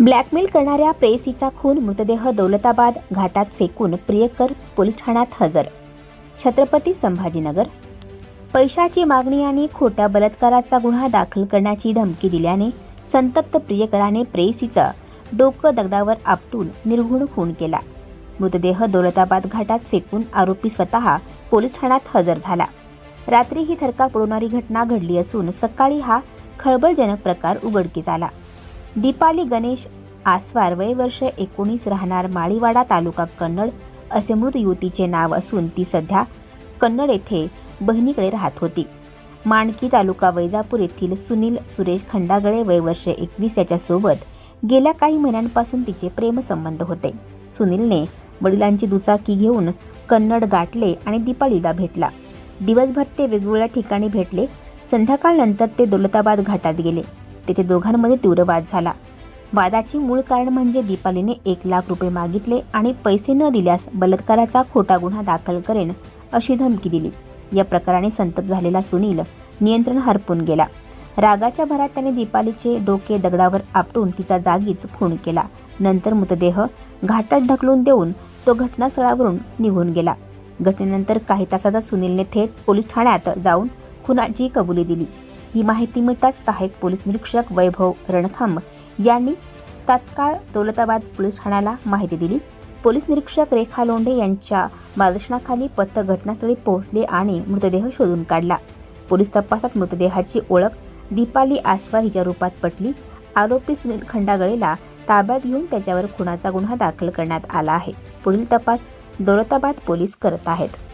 Blackmail करणाऱ्या प्रेयसीचा खून मृतदेह दौलताबाद घाटात फेकून प्रियकर पोलीस ठाण्यात हजर. छत्रपती संभाजीनगर. पैशाची मागणी आणि खोट्या बलात्काराचा गुन्हा दाखल करण्याची धमकी दिल्याने संतप्त प्रियकराने प्रेयसीचा डोकं दगडावर आपटून निर्घुण खून केला. मृतदेह दौलताबाद घाटात फेकून आरोपी स्वतः पोलीस ठाण्यात हजर झाला. रात्री ही थरकाप पडवणारी घटना घडली असून सकाळी हा खळबळजनक प्रकार उघडकीस आला. दीपाली गणेश आसवार वय वर्ष एकोणीस राहणार माळीवाडा तालुका कन्नड असे मृत युवतीचे नाव असून ती सध्या कन्नड येथे बहिणीकडे राहत होती. माणकी तालुका वैजापूर येथील सुनील सुरेश खंडागळे वय वर्ष एकवीस याच्यासोबत गेल्या काही महिन्यांपासून तिचे प्रेमसंबंध होते. सुनीलने वडिलांची दुचाकी घेऊन कन्नड गाठले आणि दीपालीला भेटला. दिवसभर ते वेगवेगळ्या ठिकाणी भेटले. संध्याकाळनंतर ते दौलताबाद घाटात गेले. तेथे दोघांमध्ये तीव्र वाद झाला. वादाचे मूळ कारण म्हणजे दीपालीने एक लाख रुपये मागितले आणि पैसे न दिल्यास बलात्काराचा खोटा गुन्हा दाखल करेन अशी धमकी दिली. या प्रकाराने संतप झालेला सुनील नियंत्रण हरपून गेला. रागाच्या भरात त्याने दीपालीचे डोके दगडावर आपटून तिचा जागीच खून केला. नंतर मृतदेह घाटात ढकलून देऊन तो घटनास्थळावरून निघून गेला. घटनेनंतर काही तासातच सुनीलने थेट पोलीस ठाण्यात जाऊन खुनाची कबुली दिली. ही माहिती मिळताच सहाय्यक पोलीस निरीक्षक वैभव रणखांब यांनी तात्काळ दौलताबाद पोलीस ठाण्याला माहिती दिली. पोलीस निरीक्षक रेखा लोंढे यांच्या मार्गदर्शनाखाली पथक घटनास्थळी पोहोचले आणि मृतदेह शोधून काढला. पोलीस तपासात मृतदेहाची ओळख दीपाली आसवार हिच्या रूपात पटली. आरोपी सुनील खंडागळेला ताब्यात घेऊन त्याच्यावर खुनाचा गुन्हा दाखल करण्यात आला आहे. पुढील तपास दौलताबाद पोलीस करत आहेत.